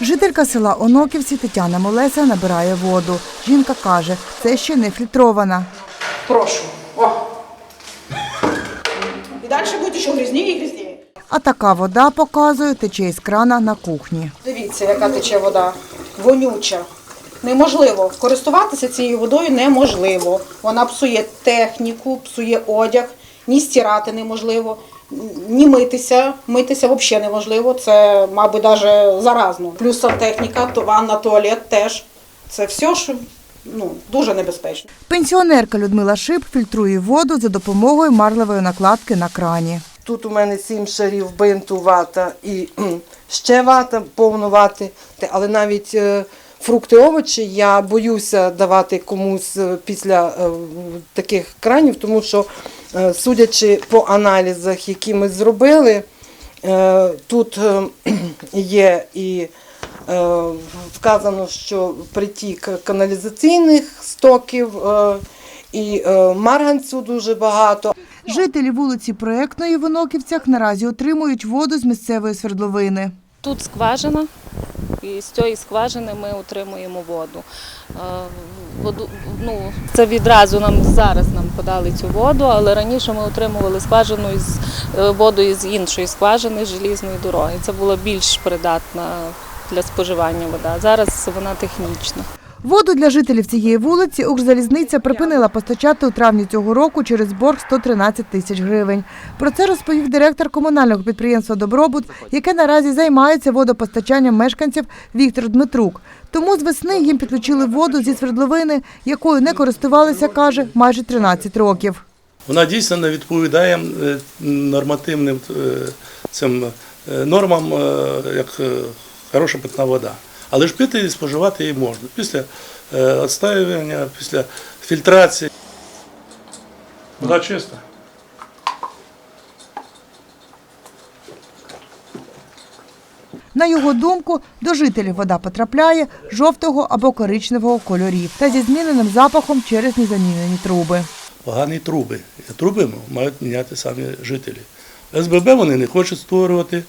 Жителька села Оноківці Тетяна Молеса набирає воду. Жінка каже, це ще не фільтрована. Прошу. О. І далі буде ще грізніше і грізніше. А така вода, показує, тече із крана на кухні. Дивіться, яка тече вода. Вонюча. Неможливо. Користуватися цією водою неможливо. Вона псує техніку, псує одяг, ні стирати неможливо, ні митися. Митися взагалі неможливо. Це, мабуть, навіть заразно. Плюс сантехніка, то ванна, туалет теж. Це все, що ну, дуже небезпечно. Пенсіонерка Людмила Шип фільтрує воду за допомогою марливої накладки на крані. Тут у мене сім шарів бинту, вата і ще вата, повно вати. Але навіть е, фрукти, овочі я боюся давати комусь е, після е, таких кранів, тому що, судячи по аналізах, які ми зробили, е, тут е, є і е, вказано, що притік каналізаційних стоків, е, і е, марганцю дуже багато. Жителі вулиці Проектної в Оноківцях наразі отримують воду з місцевої свердловини. Тут скважина, і з цієї скважини ми отримуємо воду. Е, воду ну, це відразу нам зараз нам подали цю воду, але раніше ми отримували скважину із е, воду із іншої скважини з желізної дороги. Це була більш придатна для споживання вода. Зараз вона технічна. Воду для жителів цієї вулиці Укрзалізниця припинила постачати у травні цього року через борг 113 тисяч гривень. Про це розповів директор комунального підприємства «Добробут», яке наразі займається водопостачанням мешканців Віктор Дмитрук. Тому з весни їм підключили воду зі свердловини, якою не користувалися, каже, майже 13 років. Вона дійсно не відповідає е, нормативним е, цим е, нормам, як хороша питна вода. Але ж пити і споживати її можна після е, відстаювання, після фільтрації. Вода чиста. На його думку, до жителів вода потрапляє жовтого або коричневого кольорів та зі зміненим запахом через незамінені труби. Погані труби. Труби мають міняти самі жителі. СББ вони не хочуть створювати.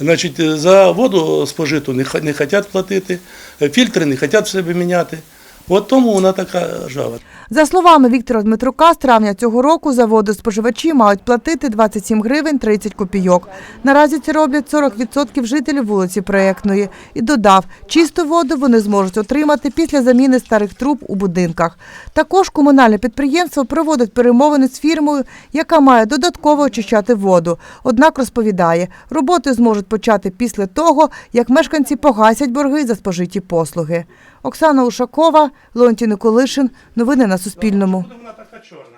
Значить, за воду спожиту не, хочуть платити, фільтри не хочуть в себе міняти. От тому вона така жава. За словами Віктора Дмитрука, з травня цього року за воду споживачі мають платити 27 гривень 30 копійок. Наразі це роблять 40% жителів вулиці Проектної. І додав, чисту воду вони зможуть отримати після заміни старих труб у будинках. Також комунальне підприємство проводить перемовини з фірмою, яка має додатково очищати воду. Однак розповідає, роботи зможуть почати після того, як мешканці погасять борги за спожиті послуги. Оксана Ушакова, Леонтій Николишин. Новини на Суспільному. Така чорна.